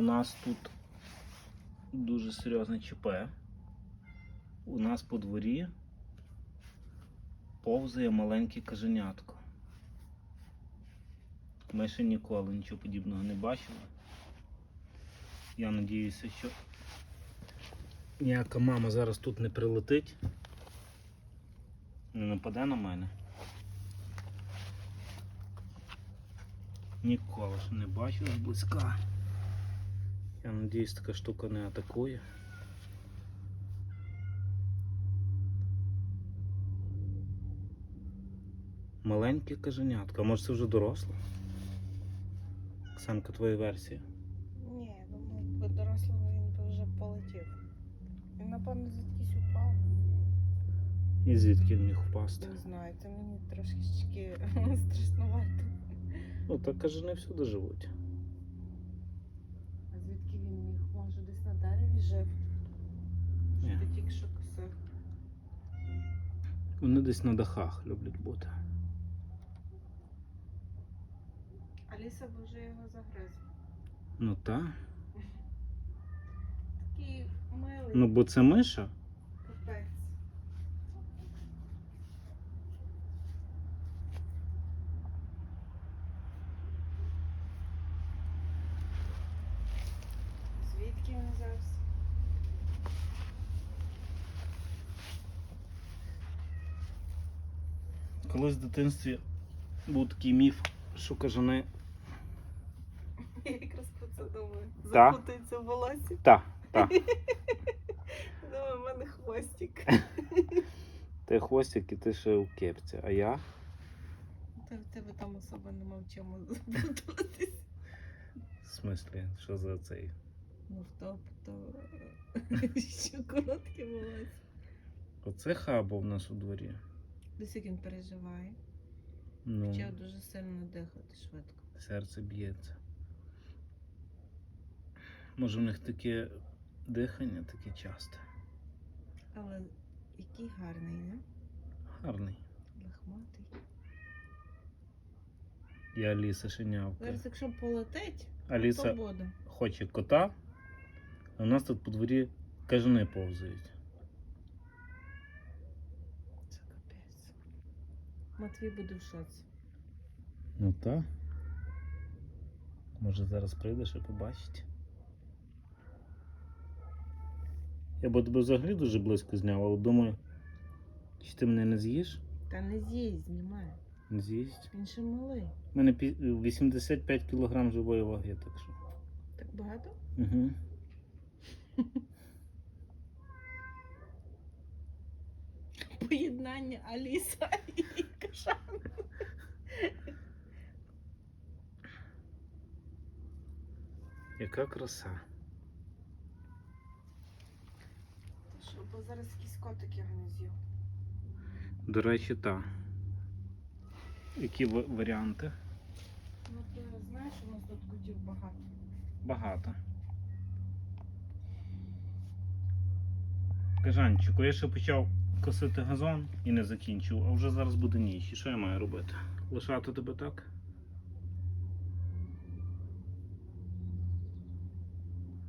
У нас тут дуже серйозне ЧП. У нас по дворі повзає маленьке каженятко. Ми ще ніколи нічого подібного не бачили. Я надіюся, що ніяка мама зараз тут не прилетить, не нападе на мене. Ніколи ж не бачив зблизька. Я надіюсь, така штука не атакує. Маленьке каженятко, а може це вже доросле? Оксанка, твоя версія. Ні, я думаю, якби дорослого він би вже полетів. Він, напевно, звідкись упав. І звідки він міг впасти? Не знаю, це мені трошечки страшнувато. Ну, так кажани всюди живуть. Жив? Що ти тільки що косив? Вони десь на дахах люблять бути. Аліса б вже його загриз. Ну так. Такий милий Ну, бо це миша. Колись в дитинстві був такий міф, що кажани. Я якраз про це думаю. Та? Запутається в волосі. Та, та. Думаю, в мене хвостик. Ти хвостик і ти ще у кепці, а я? Та в тебе там особо нема в чому запутатись. В смислі, що за цей? Ну, в то що коротке волосся. Оце хаба в нас у дворі. Десь як він переживає. Ну, Почав дуже сильно дихати швидко. серце б'ється. Може, в них таке дихання таке часте. Але який гарний, не? Гарний. Лахматий. І Аліса шинявка. Зараз, якщо полетить, Аліса то буде. хоче кота, а у нас тут по дворі кажани повзають. Це капець. Матвій буде в шоці. Ну так. Може зараз прийдеш і побачить. Я б тебе взагалі дуже близько зняв, але думаю, чи ти мене не з'їш? Та не з'їсть, знімає. Не з'їсть. Він ще малий. У мене 85 кг живої ваги, так що. Так багато? Угу. Поєднання Аліса і Кашан. Яка краса. Що, бо зараз якийсь котик його не з'їв. До речі, та. Які варіанти? Ну ти знаєш, у нас тут котів багато. Багато. Кажанчику, я ще почав косити газон і не закінчив, а вже зараз буде ніч. І що я маю робити? Лишати тебе так?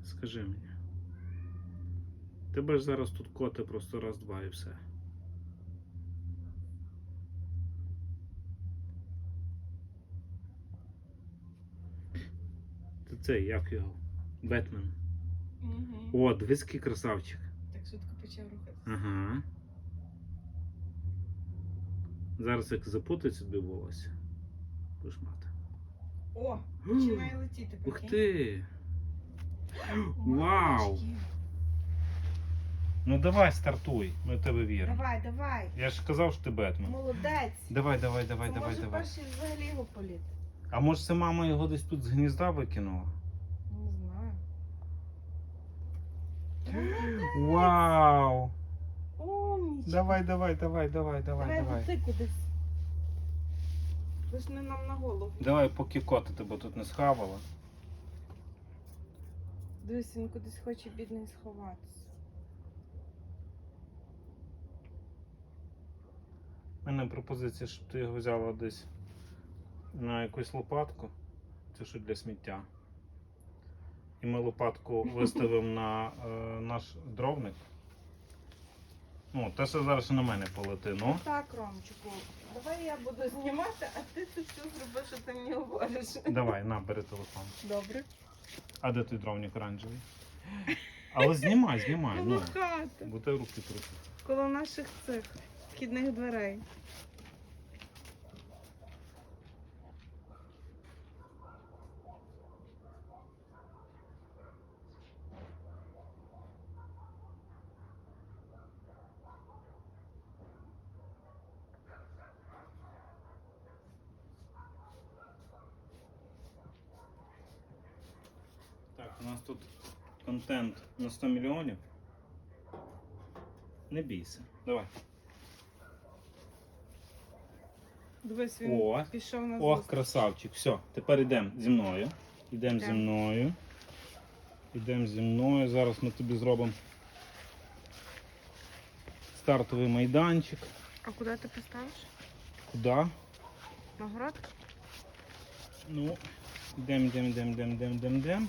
Скажи мені. Тебе ж зараз тут коти просто раз-два і все. Ти цей, як його? Бетмен. Угу. О, дивись, який красавчик. Так швидко почав рухатися. Ага. Зараз як запутається тобі волосся. О, починає летіти. Ух ти! Вау! Ну давай стартуй, ми в тебе віримо. Давай, давай. Я ж казав, що ти Бетмен. Молодець. Давай, давай, давай, Це давай, може давай. перший взагалі його політ. А може це мама його десь тут з гнізда викинула? Не знаю. Вау! Давай, давай, давай, давай, давай, Давай, давай. ти кудись. Ви ж не нам на голову. Давай, поки коти тебе тут не схавала. Дивись, він кудись хоче бідний сховатися. У мене пропозиція, щоб ти його взяла десь на якусь лопатку. Це що для сміття. і ми лопатку виставимо на е, наш дровник. Ну, те, все зараз і на мене полети, ну. Так, Ромчику, давай я буду знімати, а ти це все зроби, що ти мені говориш. Давай, на, бери телефон. Добре. А де той дровник оранжевий? Але знімай, знімай. Коло Ну, хати, бо ти руки трусить. коло наших цих вхідних дверей. Нас тут контент на 100 мільйонів. Не бійся. Давай. Дивись, він О, пішов на Ох, зустріч. красавчик. Все, тепер йдемо зі мною. Йдемо зі мною. Йдемо зі мною. Зараз ми тобі зробимо стартовий майданчик. А куди ти поставиш? Куди? На город? Ну, йдемо, йдемо, йдемо, йдемо, йдемо, йдемо, йдемо.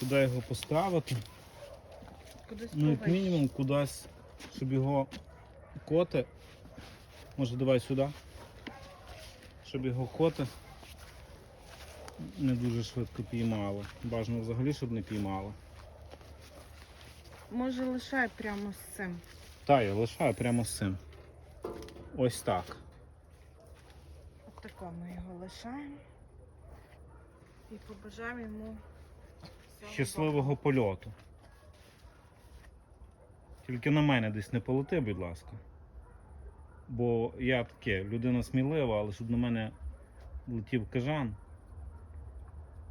Куди його поставити? Кудись Ну, як мінімум, кудись, щоб його коти. Може, давай сюди. Щоб його коти не дуже швидко піймали. Бажано взагалі, щоб не піймали. Може лишай прямо з цим. Та, я лишаю прямо з цим. Ось так. От тако ми його лишаємо. І побажаємо йому Щасливого польоту. Тільки на мене десь не полети, будь ласка. Бо я таке, людина смілива, але щоб на мене летів кажан,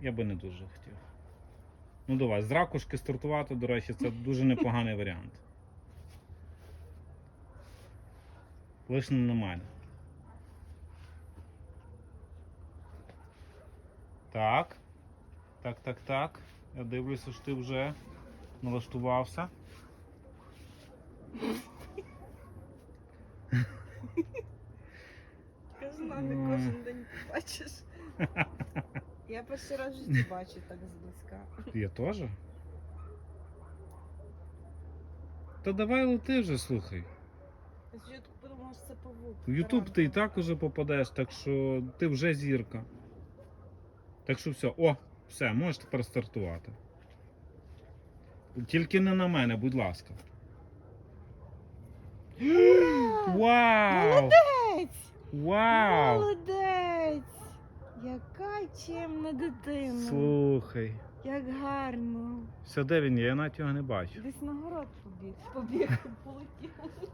я би не дуже хотів. Ну давай, з ракушки стартувати, до речі, це дуже непоганий варіант. Лиш не на мене. Так. Так, так, так. Я дивлюся, що ти вже налаштувався. Кажана не кожен день побачиш. Я перший раз в житті бачу так зблизька. Я теж? Та давай лети вже, слухай. Я спочатку подумала, що це павук. В Ютуб ти і так уже попадеш, так що ти вже зірка. Так що все, о, все, можеш тепер стартувати. Тільки не на мене, будь ласка. Вау! Молодець! Вау! Молодець! Яка чемна дитина. Слухай. Як гарно. Все, де він є? Я навіть його не бачу. Десь на город побіг. Побіг, полетів.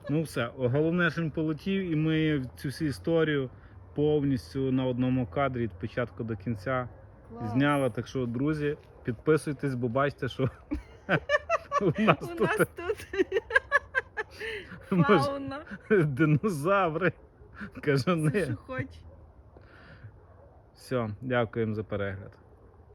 Ну все, головне, що він полетів, і ми цю всю історію повністю на одному кадрі від початку до кінця Клас. зняли. Так що, друзі, підписуйтесь, бо бачите, що у нас тут фауна. динозаври. кажу, Кажани. Все, дякуємо за перегляд.